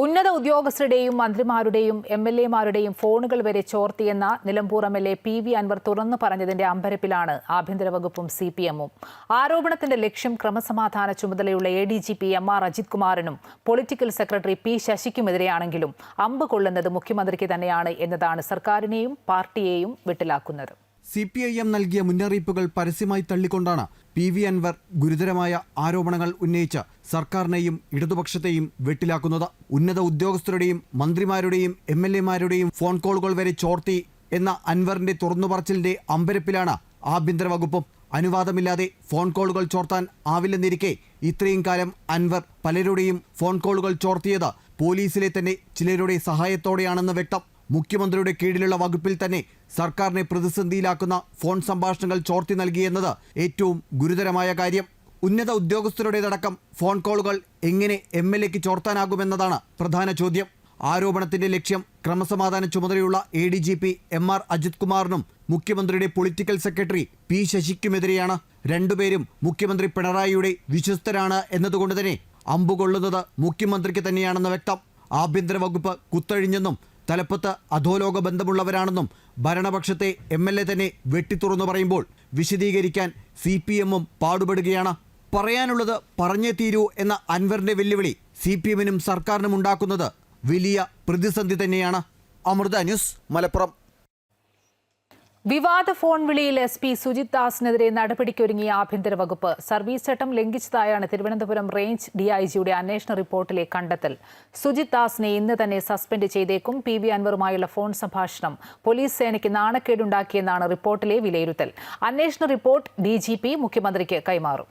ഉന്നത ഉദ്യോഗസ്ഥരുടെയും മന്ത്രിമാരുടെയും എം എൽ എമാരുടെയും ഫോണുകൾ വരെ ചോർത്തിയെന്ന Nilambur M L A P V Anvar തുറന്നു പറഞ്ഞതിന്റെ അമ്പരപ്പിലാണ് ആഭ്യന്തര വകുപ്പും സി പി എമ്മും. ആരോപണത്തിന്റെ ലക്ഷ്യം ക്രമസമാധാന ചുമതലയുള്ള A D G P M R Ajith കുമാറിനും political secretary P ശശിക്കുമെതിരെയാണെങ്കിലും അമ്പ് കൊള്ളുന്നത് മുഖ്യമന്ത്രിക്ക് തന്നെയാണ് എന്നതാണ് സർക്കാരിനെയും പാർട്ടിയെയും വെട്ടിലാക്കുന്നത്. സി പി ഐ എം നൽകിയ മുന്നറിയിപ്പുകൾ പരസ്യമായി തള്ളിക്കൊണ്ടാണ് പി വി അൻവർ ഗുരുതരമായ ആരോപണങ്ങൾ ഉന്നയിച്ച് സർക്കാരിനെയും ഇടതുപക്ഷത്തെയും വെട്ടിലാക്കുന്നത്. ഉന്നത ഉദ്യോഗസ്ഥരുടെയും മന്ത്രിമാരുടെയും എം എൽ എമാരുടെയും ഫോൺ കോളുകൾ വരെ ചോർത്തി എന്ന അൻവറിന്റെ തുറന്നുപറച്ചിലിന്റെ അമ്പരപ്പിലാണ് ആഭ്യന്തര വകുപ്പും അനുവാദമില്ലാതെ ഫോൺ കോളുകൾ ചോർത്താൻ ആവില്ലെന്നിരിക്കെ ഇത്രയും കാലം അൻവർ പലരുടെയും ഫോൺ കോളുകൾ ചോർത്തിയത് പോലീസിലെ തന്നെ ചിലരുടെ സഹായത്തോടെയാണെന്ന് വ്യക്തം. മുഖ്യമന്ത്രിയുടെ കീഴിലുള്ള വകുപ്പിൽ തന്നെ സർക്കാരിനെ പ്രതിസന്ധിയിലാക്കുന്ന ഫോൺ സംഭാഷണങ്ങൾ ചോർത്തി നൽകിയെന്നത് ഏറ്റവും ഗുരുതരമായ കാര്യം. ഉന്നത ഉദ്യോഗസ്ഥരുടേതടക്കം ഫോൺ കോളുകൾ എങ്ങനെ എം എൽ എക്ക് ചോർത്താനാകുമെന്നതാണ് പ്രധാന ചോദ്യം. ആരോപണത്തിന്റെ ലക്ഷ്യം ക്രമസമാധാന ചുമതലയുള്ള A D G P M R Ajith കുമാറിനും മുഖ്യമന്ത്രിയുടെ പൊളിറ്റിക്കൽ സെക്രട്ടറി പി ശശിക്കുമെതിരെയാണ്. രണ്ടുപേരും മുഖ്യമന്ത്രി പിണറായിയുടെ വിശ്വസ്തരാണ് എന്നതുകൊണ്ട് തന്നെ അമ്പുകൊള്ളുന്നത് മുഖ്യമന്ത്രിക്ക് തന്നെയാണെന്ന് വ്യക്തം. ആഭ്യന്തര വകുപ്പ് കുത്തഴിഞ്ഞെന്നും തലപ്പത്ത് അധോലോക ബന്ധമുള്ളവരാണെന്നും ഭരണപക്ഷത്തെ എം എൽ എ തന്നെ വെട്ടിത്തുറന്നു പറയുമ്പോൾ വിശദീകരിക്കാൻ സി പി എമ്മും പാടുപെടുകയാണ്. പറയാനുള്ളത് പറഞ്ഞേ തീരൂ എന്ന അൻവറിന്റെ വെല്ലുവിളി സി പി എമ്മിനും സർക്കാരിനും ഉണ്ടാക്കുന്നത് വലിയ പ്രതിസന്ധി തന്നെയാണ്. അമൃത ന്യൂസ് മലപ്പുറം. വിവാദ ഫോൺ വിളിയിൽ എസ് പി സുജിത് ദാസിനെതിരെ നടപടിക്കൊരുങ്ങിയ ആഭ്യന്തര വകുപ്പ്. സർവീസ് ചട്ടം ലംഘിച്ചതായാണ് തിരുവനന്തപുരം റേഞ്ച് ഡിഐജിയുടെ അന്വേഷണ റിപ്പോർട്ടിലെ കണ്ടെത്തൽ. സുജിത് ദാസിനെ ഇന്ന് തന്നെ സസ്പെൻഡ് ചെയ്തേക്കും. പി വി അൻവറുമായുള്ള ഫോൺ സംഭാഷണം പോലീസ് സേനയ്ക്ക് നാണക്കേടുണ്ടാക്കിയെന്നാണ് റിപ്പോർട്ടിലെ വിലയിരുത്തൽ. അന്വേഷണ റിപ്പോർട്ട് ഡി മുഖ്യമന്ത്രിക്ക് കൈമാറും.